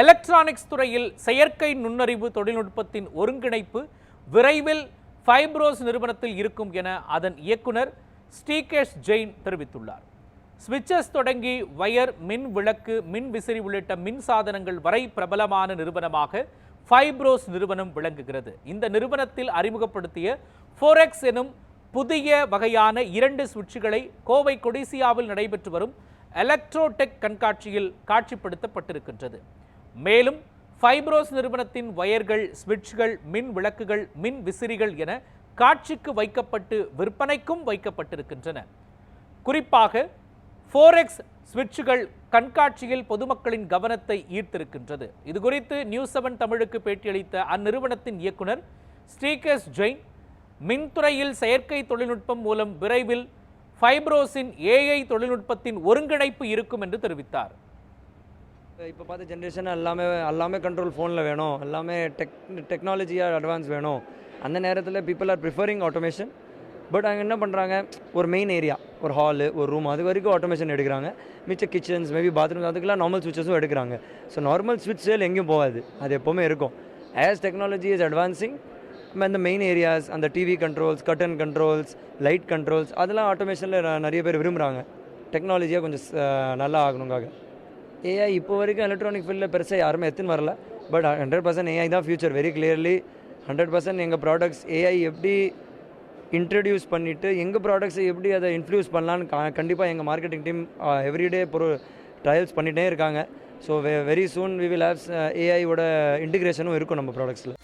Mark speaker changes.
Speaker 1: Electronics துறையில் செயற்கை நுண்ணறிவு தொழில்நுட்பத்தின் ஒருங்கிணைப்பு விரைவில் ஃபைப்ரோஸ் நிறுவனத்தில் இருக்கும் என அதன் இயக்குனர் ஸ்ரீகேஷ் ஜெயின் தெரிவித்துள்ளார். ஸ்விட்சஸ் தொடங்கி வயர் மின் விளக்கு மின் விசிறி உள்ளிட்ட மின் சாதனங்கள் வரை பிரபலமான நிறுவனமாக ஃபைப்ரோஸ் நிறுவனம் விளங்குகிறது. இந்த நிறுவனத்தில் அறிமுகப்படுத்திய ஃபோரெக்ஸ் எனும் புதிய வகையான இரண்டு சுவிட்சுகளை கோவை கொடிசியாவில் நடைபெற்று வரும் எலக்ட்ரோடெக் கண்காட்சியில் காட்சிப்படுத்தப்பட்டிருக்கின்றது. மேலும் ஃபைப்ரோஸ் நிறுவனத்தின் வயர்கள் ஸ்விட்ச்கள் மின் விளக்குகள் மின் விசிறிகள் என காட்சிக்கு வைக்கப்பட்டு விற்பனைக்கும் வைக்கப்பட்டிருக்கின்றன. குறிப்பாக ஃபோரெக்ஸ் ஸ்விட்சுகள் கண்காட்சியில் பொதுமக்களின் கவனத்தை ஈர்த்திருக்கின்றது. இது குறித்து நியூஸ் செவன் தமிழுக்கு பேட்டியளித்த அந்நிறுவனத்தின் இயக்குனர் ஸ்ரீகேஷ் ஜெயின் மின்துறையில் செயற்கை தொழில்நுட்பம் மூலம் விரைவில் ஃபைப்ரோஸின் ஏஐ தொழில்நுட்பத்தின் ஒருங்கிணைப்பு இருக்கும் என்று தெரிவித்தார்.
Speaker 2: இப்போ பார்த்த ஜென்ரேஷன் எல்லாமே எல்லாமே கண்ட்ரோல் ஃபோனில் வேணும். எல்லாமே டெக் டெக்னாலஜியாக அட்வான்ஸ் வேணும். அந்த நேரத்தில் people are preferring automation but அவங்க என்ன பண்ணுறாங்க ஒரு மெயின் ஏரியா ஒரு ஹாலு ஒரு ரூம் அது வரைக்கும் ஆட்டோமேஷன் எடுக்கிறாங்க. மிச்ச கிச்சன்ஸ் மேபி பாத்ரூம்ஸ் அதுக்கெல்லாம் நார்மல் சுவிச்சஸும் எடுக்கிறாங்க. ஸோ நார்மல் சுவிட்ச் சேல் எங்கேயும் போகாது. அது எப்போவுமே இருக்கும். ஆஸ் டெக்னாலஜி இஸ் அட்வான்சிங் அந்த மெயின் ஏரியாஸ் அந்த TV controls curtain controls light controls அதெல்லாம் ஆட்டோமேஷனில் நிறைய பேர் விரும்புகிறாங்க டெக்னாலஜியாக கொஞ்சம் நல்லா ஆகணுங்காக. ஏஐ இப்போ வரைக்கும் எலக்ட்ரானிக் ஃபீல்டில் பெருசாக யாருமே எத்துன்னு வரல. பட் ஹண்ட்ரட் பர்சன்ட் ஏஐ தான் future very clearly hundred percent எங்கள் ப்ராடக்ட்ஸ் ஏஐ எப்படி இன்ட்ரடியூஸ் பண்ணிவிட்டு எங்கள் ப்ராடக்ட்ஸை எப்படி அதை இன்ஃப்ளூஸ் பண்ணலான்னு கண்டிப்பாக எங்கள் மார்க்கெட்டிங் டீம் எவ்ரிடே பொரு ட்ரையல்ஸ் பண்ணிகிட்டே இருக்காங்க. ஸோ வெ very soon we will haves ஏஐயோட இன்டிகிரேஷனும் இருக்கும் நம்ம ப்ராடக்ட்ஸில்